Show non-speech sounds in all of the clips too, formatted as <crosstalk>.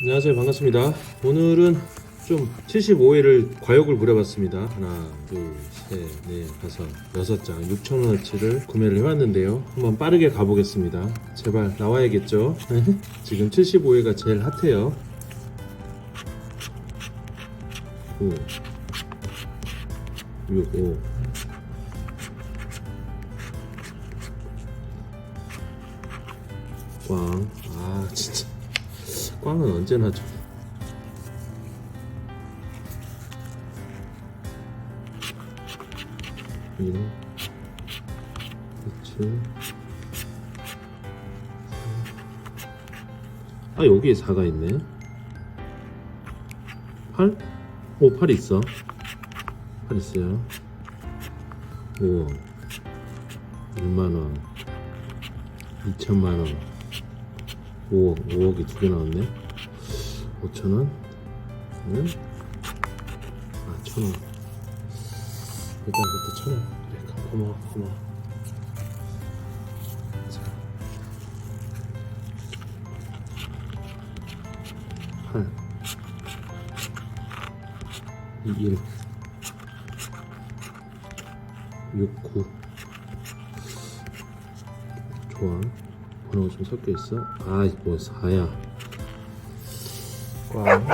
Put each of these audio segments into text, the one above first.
안녕하세요. 반갑습니다. 오늘은 좀 75회를 과욕을 부려봤습니다. 하나 둘셋넷 다섯 여섯 장 6천원어치를 구매를 해왔는데요. 한번 빠르게 가보겠습니다. 제발 나와야겠죠? <laughs> 지금 75회가 제일 핫해요. 9 6 5 꽝. 아, 진짜. 꽝은 언제나 좀. 일, 이츠, 아, 여기에 4가 있네. 8? 오, 8 있어. 8 있어요. 5, 1만원, 2천만원. 5억, 5억이 두 개 나왔네. 5천 원? 응? 아, 천 원. 일단 그것도 천 원. 그래, 가- 고마워, 고마워. 자. 8 2, 1 6, 9 좋아. 번호가 좀 섞여 있어. 아, 뭐 4야. 꽝.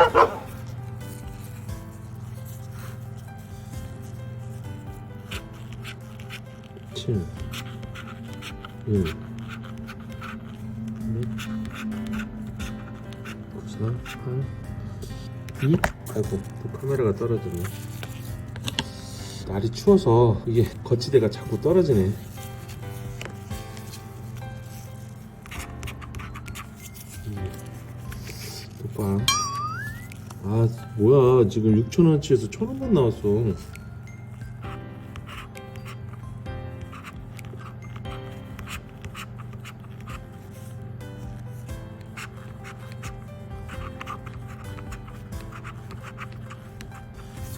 칠, 일, 육, 구사, 팔, 이. 아이고, 또 카메라가 떨어지네. 날이 추워서 이게 거치대가 자꾸 떨어지네. 오빠. 아, 뭐야. 지금 6천원어치에서 1,000원만 나왔어.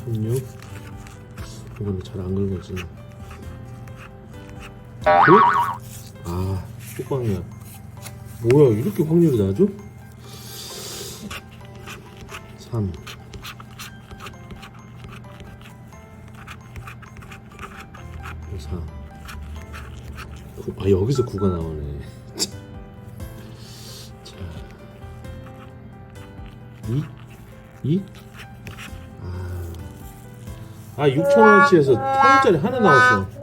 삼육 이거는 잘안 긁어지. 그? 아, 뚜껑이야. 뭐야, 이렇게 확률이 나죠? 3 4 9, 아 여기서 9가 나오네. <laughs> 자. 2 2 아, 아 6천 원어치에서 천 원짜리 하나 나왔어